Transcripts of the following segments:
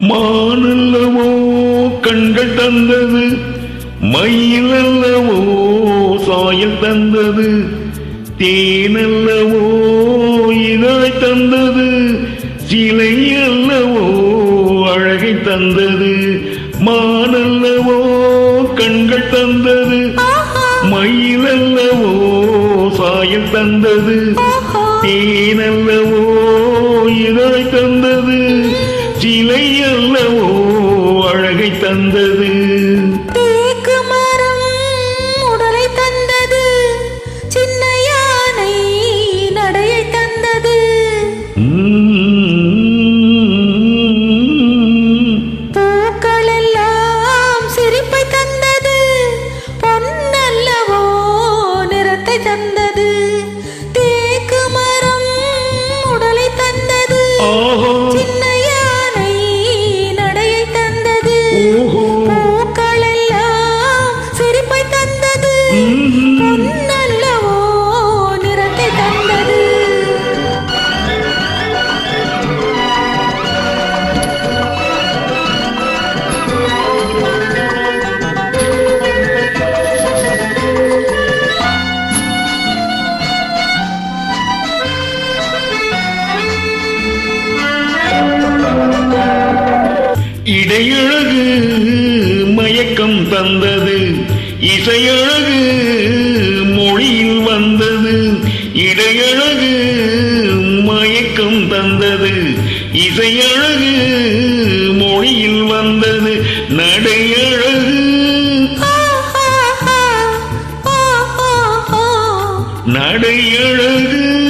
மானல்லவோ கண்கள் தந்தது மயிலல்லவோ சாயல் தந்தது தேனல்லவோ இதழை தந்தது சிலை அல்லவோ அழகை தந்தது மானல்லவோ கண்கள் தந்தது மயிலல்லவோ சாயல் தந்தது தேனல்லவோ இசையழகு மயக்கம் தந்தது. இசையழகு மொழியில் வந்தது. இடையழகு மயக்கம் தந்தது. இசையழகு மொழியில் வந்தது. நடையழகு. நடையழகு.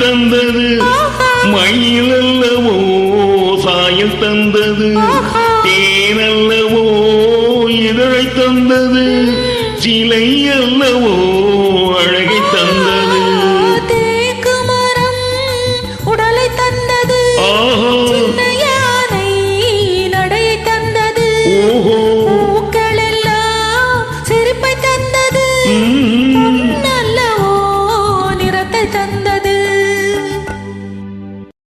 தந்தது. மயிலல்லவோ சாயல் தந்தது. தேனல்லவோ இதழை தந்தது. சிலை அல்லவோ அழகை தந்தது. உடலை தந்தது. நடையை தந்தது. ஓஹோ. பூக்கள் எல்லாம் செருப்பை தந்தது.